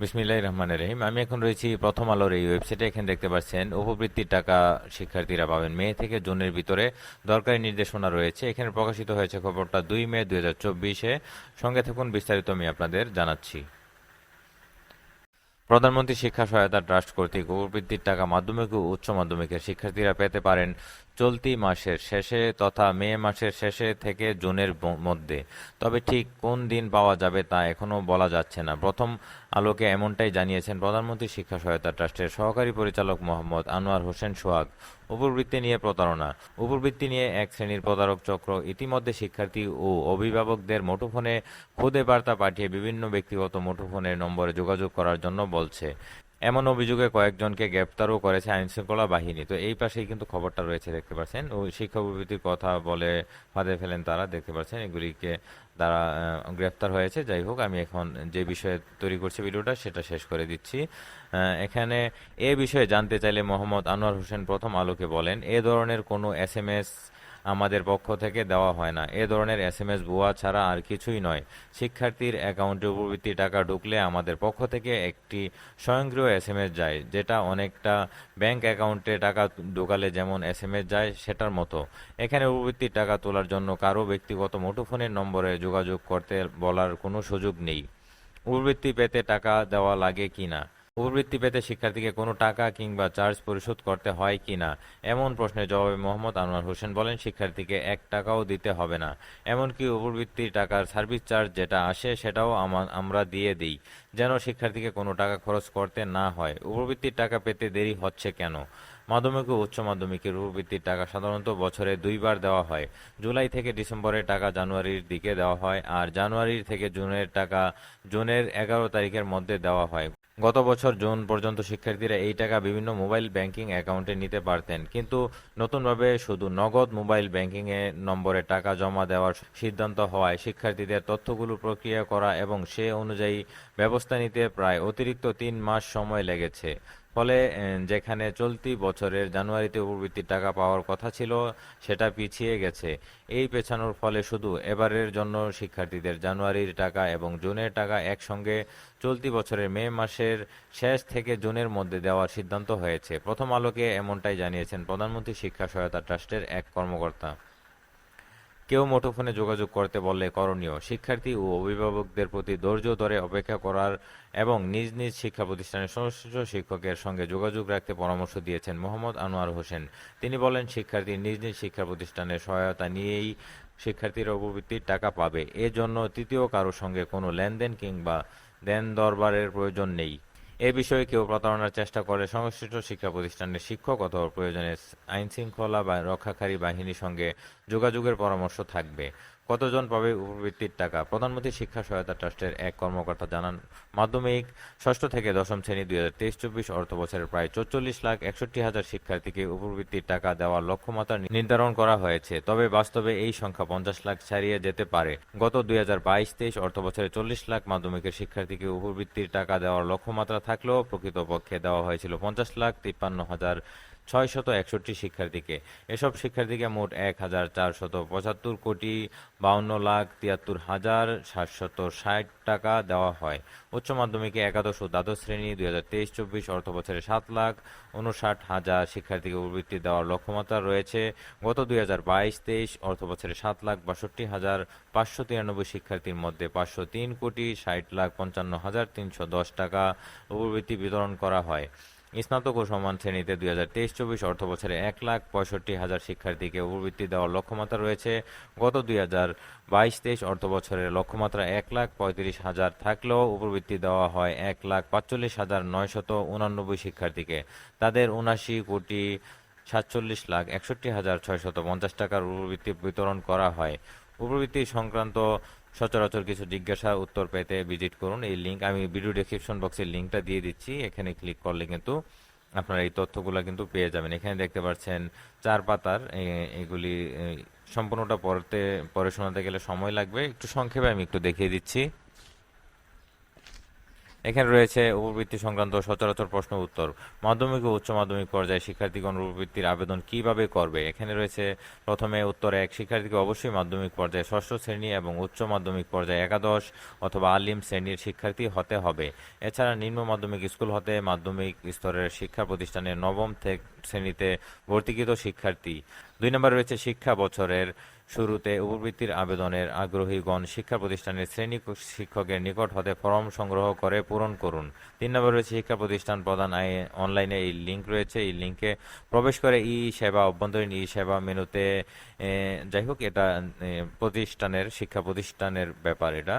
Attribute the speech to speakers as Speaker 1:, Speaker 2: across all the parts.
Speaker 1: বিসমিল্লাহ রহমানের রহিম। আমি এখন রয়েছি প্রথম আলোর এই ওয়েবসাইটে। এখানে দেখতে পাচ্ছেন, উপবৃত্তির টাকা শিক্ষার্থীরা পাবেন। মে থেকে জুনের ভিতরে দরকারি নির্দেশনা রয়েছে। এখানে প্রকাশিত হয়েছে খবরটা দুই মে দুই হাজার চব্বিশে। সঙ্গে থাকুন, বিস্তারিত আমি আপনাদের জানাচ্ছি। প্রধানমন্ত্রী শিক্ষা সহায়তা ট্রাস্ট কর্তৃক উপবৃত্তির টাকা মাধ্যমিক ও উচ্চ মাধ্যমিকের শিক্ষার্থীরা পেতে পারেন চলতি মাসের শেষে তথা মে মাসের শেষে থেকে জুনের মধ্যে। তবে ঠিক কোন দিন পাওয়া যাবে তা এখনও বলা যাচ্ছে না। প্রথম আলোকে এমনটাই জানিয়েছেন প্রধানমন্ত্রী শিক্ষা সহায়তা ট্রাস্টের সহকারী পরিচালক মোহাম্মদ আনোয়ার হোসেন সোহাগ। উপবৃত্তি নিয়ে প্রতারণা। উপবৃত্তি নিয়ে এক শ্রেণির প্রতারক চক্র ইতিমধ্যে শিক্ষার্থী ও অভিভাবকদের মুঠোফোনে খুদে বার্তা পাঠিয়ে বিভিন্ন ব্যক্তিগত মুঠোফোনের নম্বরে যোগাযোগ করার জন্য বলছে। এমন অভিযোগে কয়েকজনকে গ্রেপ্তারও করেছে আইনশৃঙ্খলা বাহিনী। তো এই পাশেই কিন্তু খবরটা রয়েছে, দেখতে পাচ্ছেন। ও শিক্ষা উপবৃত্তির কথা বলে ফাঁদে ফেলেন তারা, দেখতে পাচ্ছেন। এগুলিকে তারা গ্রেপ্তার হয়েছে। যাই হোক, আমি এখন যে বিষয়ে তৈরি করছি ভিডিওটা, সেটা শেষ করে দিচ্ছি। এখানে এ বিষয়ে জানতে চাইলে মোহাম্মদ আনোয়ার হোসেন প্রথম আলোকে বলেন, এ ধরনের কোনো এস এম এস আমাদের পক্ষ থেকে দেওয়া হয় না। এ ধরনের এস এম এস ভুয়া ছাড়া আর কিছুই নয়। শিক্ষার্থীর অ্যাকাউন্টে উপবৃত্তি টাকা ঢুকলে আমাদের পক্ষ থেকে একটি স্বয়ংক্রিয় এস এম এস যায়, যেটা অনেকটা ব্যাংক অ্যাকাউন্টে টাকা ঢোকালে যেমন এস এম এস যায়, সেটার মতো। এখানে উপবৃত্তির টাকা তোলার জন্য কারও ব্যক্তিগত মুঠোফোনের নম্বরে যোগাযোগ করতে বলার কোনো সুযোগ নেই। উপবৃত্তি পেতে টাকা দেওয়া লাগে কিনা? উপবৃত্তি পেতে শিক্ষার্থীকে কোনো টাকা কিংবা চার্জ পরিশোধ করতে হয় কি না? এমন প্রশ্নের জবাবে মোহাম্মদ আনোয়ার হোসেন বলেন, শিক্ষার্থীকে এক টাকাও দিতে হবে না। এমনকি উপবৃত্তির টাকার সার্ভিস চার্জ যেটা আসে সেটাও আমা- আমরা দিয়ে দিই, যেন শিক্ষার্থীকে কোনো টাকা খরচ করতে না হয়। উপবৃত্তির টাকা পেতে দেরি হচ্ছে কেন? মাধ্যমিক ও উচ্চ মাধ্যমিকের উপবৃত্তির টাকা সাধারণত বছরে দুইবার দেওয়া হয়। জুলাই থেকে ডিসেম্বরের টাকা জানুয়ারির দিকে দেওয়া হয়, আর জানুয়ারির থেকে জুনের টাকা জুনের এগারো তারিখের মধ্যে দেওয়া হয়। গত বছর জুন পর্যন্ত শিক্ষার্থীরা এই টাকা বিভিন্ন মোবাইল ব্যাংকিং অ্যাকাউন্টে নিতে পারতেন। কিন্তু নতুনভাবে শুধু নগদ মোবাইল ব্যাংকিং এ নম্বরে টাকা জমা দেওয়ার সিদ্ধান্ত হওয়ায় শিক্ষার্থীদের তথ্যগুলো প্রক্রিয়া করা এবং সে অনুযায়ী ব্যবস্থা নিতে প্রায় অতিরিক্ত তিন মাস সময় লেগেছে। ফলে যেখানে চলতি বছরের জানুয়ারিতে উপবৃত্তির টাকা পাওয়ার কথা ছিল, সেটা পিছিয়ে গেছে। এই পেছানোর ফলে শুধু এবারের জন্য শিক্ষার্থীদের জানুয়ারির টাকা এবং জুনের টাকা একসঙ্গে চলতি বছরের মে মাসের শেষ থেকে জুনের মধ্যে দেওয়ার সিদ্ধান্ত হয়েছে। প্রথম আলোকে এমনটাই জানিয়েছেন প্রধানমন্ত্রী শিক্ষা সহায়তা ট্রাস্টের এক কর্মকর্তা। কেউ মুঠোফোনে যোগাযোগ করতে বললে করণীয়। শিক্ষার্থী ও অভিভাবকদের প্রতি ধৈর্য ধরে অপেক্ষা করার এবং নিজ নিজ শিক্ষা প্রতিষ্ঠানের সংশ্লিষ্ট শিক্ষকের সঙ্গে যোগাযোগ রাখতে পরামর্শ দিয়েছেন মোহাম্মদ আনোয়ার হোসেন। তিনি বলেন, শিক্ষার্থী নিজ নিজ শিক্ষা প্রতিষ্ঠানের সহায়তা নিয়েই শিক্ষার্থীর উপবৃত্তির টাকা পাবে। এজন্য তৃতীয় কারও সঙ্গে কোনো লেনদেন কিংবা দেন দরবারের প্রয়োজন নেই। এ বিষয়ে কেউ প্রতারণার চেষ্টা করে সংশ্লিষ্ট শিক্ষা প্রতিষ্ঠানের শিক্ষক অথবা প্রয়োজনে আইনশৃঙ্খলা বা রক্ষাকারী বাহিনীর সঙ্গে যোগাযোগের পরামর্শ থাকবে। কতজন পাবে উপবৃত্তির টাকা? প্রধানমন্ত্রী শিক্ষা সহায়তা ট্রাস্টের এক কর্মকর্তা জানান, মাধ্যমিক ষষ্ঠ থেকে দশম শ্রেণি দুই হাজার তেইশ চব্বিশ অর্থ বছরের প্রায় চৌচল্লিশ লাখ একষট্টি হাজার শিক্ষার্থীকে উপবৃত্তির টাকা দেওয়ার লক্ষ্যমাত্রা নির্ধারণ করা হয়েছে। তবে বাস্তবে এই সংখ্যা পঞ্চাশ লাখ ছাড়িয়ে যেতে পারে। গত দুই হাজার বাইশ তেইশ অর্থ বছরে চল্লিশ লাখ মাধ্যমিকের শিক্ষার্থীকে উপবৃত্তির টাকা দেওয়ার লক্ষ্যমাত্রা থাকলেও প্রকৃতপক্ষে দেওয়া হয়েছিল পঞ্চাশ লাখ তিপ্পান্ন হাজার ছয়শত একষট্টি শিক্ষার্থীকে এসব শিক্ষার্থীকে মোট এক হাজার চারশত পঁচাত্তর কোটি বাউন্ন লাখ তিয়াত্তর হাজার সাতশত ষাট টাকা দেওয়া হয়। উচ্চ মাধ্যমিকে একাদশ ও দ্বাদশ শ্রেণি দুই হাজার তেইশ চব্বিশ অর্থ বছরে সাত লাখ উনষাট হাজার শিক্ষার্থীকে উপবৃত্তি দেওয়ার লক্ষ্যমাত্রা রয়েছে। গত দুই হাজার বাইশ তেইশ অর্থ বছরে সাত লাখ বাষট্টি হাজার পাঁচশো তিরানব্বই শিক্ষার্থীর মধ্যে পাঁচশো তিন কোটি ষাট লাখ পঞ্চান্ন হাজার তিনশো দশ টাকা উপবৃত্তি বিতরণ করা হয়। স্নাতক ও সমান শ্রেণীতে দুই হাজার তেইশ, চব্বিশ অর্থ বছরে এক লাখ পঁয়ষট্টি হাজার শিক্ষার্থীকে উপবৃত্তি দেওয়ার লক্ষ্যমাত্রা রয়েছে। গত দুই হাজার বাইশ তেইশ অর্থ বছরের লক্ষ্যমাত্রা এক লাখ পঁয়ত্রিশ হাজার থাকলেও উপবৃত্তি দেওয়া হয় এক লাখ পাঁচচল্লিশ হাজার নয়শত উনানব্বই শিক্ষার্থীকে। তাদের উনাশি কোটি সাতচল্লিশ লাখ একষট্টি হাজার ছয়শত পঞ্চাশ টাকার উপবৃত্তি বিতরণ করা হয়। উপবৃত্তি সংক্রান্ত সচরাচর কিছু জিজ্ঞাসা, উত্তর পেতে ভিজিট করুন। এই লিঙ্ক আমি ভিডিও ডেসক্রিপশন বক্সের লিঙ্কটা দিয়ে দিচ্ছি। এখানে ক্লিক করলে কিন্তু আপনারা এই তথ্যগুলো কিন্তু পেয়ে যাবেন। এখানে দেখতে পাচ্ছেন চার পাতার এগুলি সম্পূর্ণটা পড়তে, পড়ে শোনাতে গেলে সময় লাগবে। একটু সংক্ষেপে আমি একটু দেখিয়ে দিচ্ছি। এখানে রয়েছে উপবৃত্তি সংক্রান্ত সচরাচর প্রশ্ন উত্তর। মাধ্যমিক ও উচ্চ মাধ্যমিক পর্যায়ে শিক্ষার্থীগণ উপবৃত্তির আবেদন কীভাবে করবে? এখানে রয়েছে প্রথমে উত্তর এক, শিক্ষার্থীকে অবশ্যই মাধ্যমিক পর্যায়ে ষষ্ঠ শ্রেণি এবং উচ্চ মাধ্যমিক পর্যায়ে একাদশ অথবা আলিম শ্রেণির শিক্ষার্থী হতে হবে। এছাড়া নিম্ন মাধ্যমিক স্কুল হতে মাধ্যমিক স্তরের শিক্ষা প্রতিষ্ঠানে নবম থেকে শ্রেণীতে ভর্তিকৃত শিক্ষার্থী। দুই নম্বরে রয়েছে শিক্ষা বছরের শুরুতে উপবৃত্তির আবেদনের আগ্রহীগণ শিক্ষা প্রতিষ্ঠানের শ্রেণি শিক্ষকের নিকট হতে ফর্ম সংগ্রহ করে পূরণ করুন। তিন নম্বরে রয়েছে শিক্ষা প্রতিষ্ঠান প্রদান আইন অনলাইনে এই লিঙ্ক রয়েছে। এই লিঙ্কে প্রবেশ করে ই সেবা অভ্যন্তরীণ ই সেবা মেনুতে যাই হোক, এটা প্রতিষ্ঠানের, শিক্ষা প্রতিষ্ঠানের ব্যাপার এটা।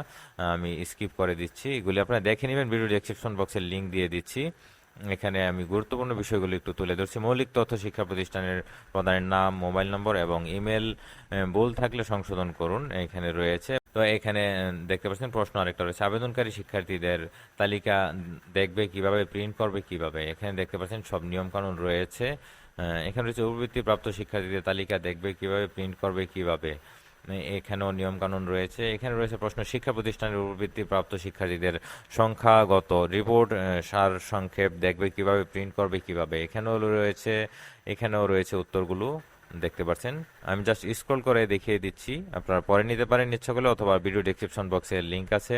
Speaker 1: আমি স্কিপ করে দিচ্ছি। এগুলি আপনারা দেখে নেবেন। ভিডিও ডেসক্রিপশন বক্সের লিঙ্ক দিয়ে দিচ্ছি। এখানে আমি গুরুত্বপূর্ণ বিষয়গুলো একটু তুলে ধরছি। মৌলিক তথ্য শিক্ষা প্রতিষ্ঠানের প্রধানের নাম, মোবাইল নম্বর এবং ইমেল ভুল থাকলে সংশোধন করুন। এখানে রয়েছে। তো এখানে দেখতে পাচ্ছেন প্রশ্ন আরেকটা রয়েছে। আবেদনকারী শিক্ষার্থীদের তালিকা দেখবে কীভাবে, প্রিন্ট করবে কীভাবে? এখানে দেখতে পাচ্ছেন সব নিয়মকানুন রয়েছে। এখানে রয়েছে উপবৃত্তি প্রাপ্ত শিক্ষার্থীদের তালিকা দেখবে কীভাবে, প্রিন্ট করবে কীভাবে? এখানেও নিয়মকানুন রয়েছে। এখানে রয়েছে প্রশ্ন, শিক্ষা প্রতিষ্ঠানের উপবৃত্তি প্রাপ্ত শিক্ষার্থীদের সংখ্যাগত রিপোর্ট সার সংক্ষেপ দেখবে, কীভাবে প্রিন্ট করবে, কীভাবে। এখানেও রয়েছে এখানেও রয়েছে উত্তরগুলো। দেখতে পাচ্ছেন। আমি জাস্ট স্ক্রল করে দেখিয়ে দিচ্ছি। আপনারা পরে নিতে পারেন, ইচ্ছা করলে অথবা ভিডিও ডেসক্রিপশন বক্সে লিংক আছে।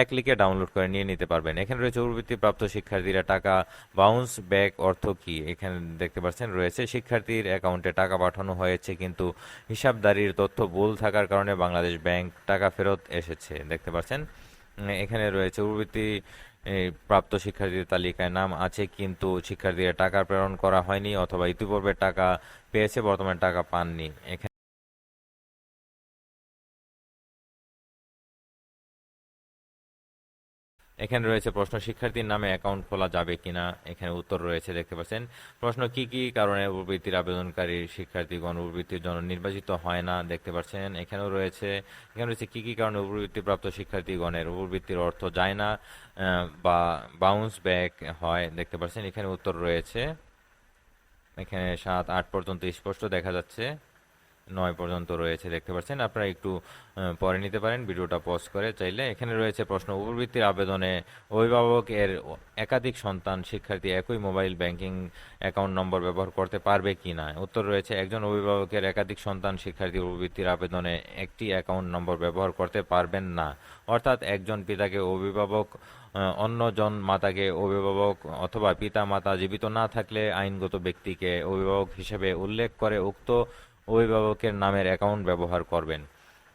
Speaker 1: এক ক্লিকে ডাউনলোড করে নিয়ে নিতে পারবেন। এখানে রয়েছে উপবৃত্তি প্রাপ্ত শিক্ষার্থীরা টাকা বাউন্স ব্যাক অর্থ কি? এখানে দেখতে পাচ্ছেন, রয়েছে শিক্ষার্থীর অ্যাকাউন্টে টাকা পাঠানো হয়েছে, কিন্তু হিসাবদারির তথ্য ভুল থাকার কারণে বাংলাদেশ ব্যাংক টাকা ফেরত এসেছে। দেখতে পাচ্ছেন এখানে রয়েছে উপবৃত্তি প্রাপ্ত শিক্ষার্থীদের তালিকায় নাম আছে, কিন্তু শিক্ষার্থীরা টাকা প্রেরণ করা হয়নি অথবা ইতিপূর্বে টাকা পেয়েছে, বর্তমানে টাকা পাননি। এখানে রয়েছে প্রশ্ন, শিক্ষার্থীর নামে অ্যাকাউন্ট খোলা যাবে কিনা? এখানে উত্তর রয়েছে, দেখতে পাচ্ছেন। প্রশ্ন, কি কি কারণে উপবৃত্তির আবেদনকারী শিক্ষার্থীগণ উপবৃত্তির জন্য নির্বাচিত হয় না? দেখতে পাচ্ছেন, এখানেও রয়েছে, এখানে রয়েছে, কি কি কারণে উপবৃত্তি প্রাপ্ত শিক্ষার্থীগণের উপবৃত্তির অর্থ যায় না বা বাউন্স ব্যাক হয়? দেখতে পাচ্ছেন, এখানে উত্তর রয়েছে। এখানে সাত, আট পর্যন্ত স্পষ্ট দেখা যাচ্ছে। নয় পর্যন্ত রয়েছে, দেখতে পাচ্ছেন। আপনারা একটু পরে নিতে পারেন, ভিডিওটা পজ করে। চাইলে এখানে রয়েছে প্রশ্ন, উপবৃত্তির আবেদনে অভিভাবক এর একাধিক সন্তান শিক্ষার্থী একই মোবাইল ব্যাংকিং অ্যাকাউন্ট নম্বর ব্যবহার করতে পারবে কি না উত্তর রয়েছে, একজন অভিভাবকের একাধিক সন্তান শিক্ষার্থী উপবৃত্তির আবেদনে একটি অ্যাকাউন্ট নম্বর ব্যবহার করতে পারবেন না। অর্থাৎ একজন পিতাকে অভিভাবক অন্যজন মাতাকে অভিভাবক অথবা পিতা মাতা জীবিত না থাকলে আইনগত ব্যক্তিকে অভিভাবক হিসেবে উল্লেখ করে উক্ত অভিভাবকের নামের অ্যাকাউন্ট ব্যবহার করবেন।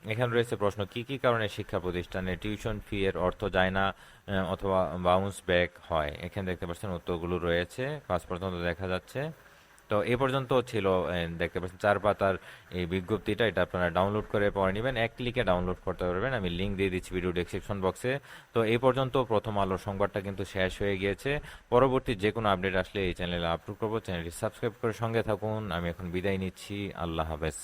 Speaker 1: এখানে রয়েছে প্রশ্ন, কি কি কারণে শিক্ষা প্রতিষ্ঠানে টিউশন ফি এর অর্থ যায় না অথবা বাউন্স ব্যাক হয়? এখানে দেখতে পাচ্ছেন উত্তরগুলো রয়েছে পাঁচ পর্যন্ত দেখা যাচ্ছে। তো এ পর্যন্ত ছিল দেখতে পাচ্ছেন চার পাতার এই বিজ্ঞপ্তিটা। এটা আপনারা ডাউনলোড করে পরে নেবেন। এক ক্লিকে ডাউনলোড করতে পারবেন। আমি লিঙ্ক দিয়ে দিচ্ছি ভিডিও ডেসক্রিপশন বক্সে তো এই পর্যন্ত প্রথম আলোর সংবাদটা কিন্তু শেষ হয়ে গিয়েছে। পরবর্তী যে কোনো আপডেট আসলে এই চ্যানেলে আপলোড করব। চ্যানেলটি সাবস্ক্রাইব করে সঙ্গে থাকুন। আমি এখন বিদায় নিচ্ছি। আল্লাহ হাফেজ।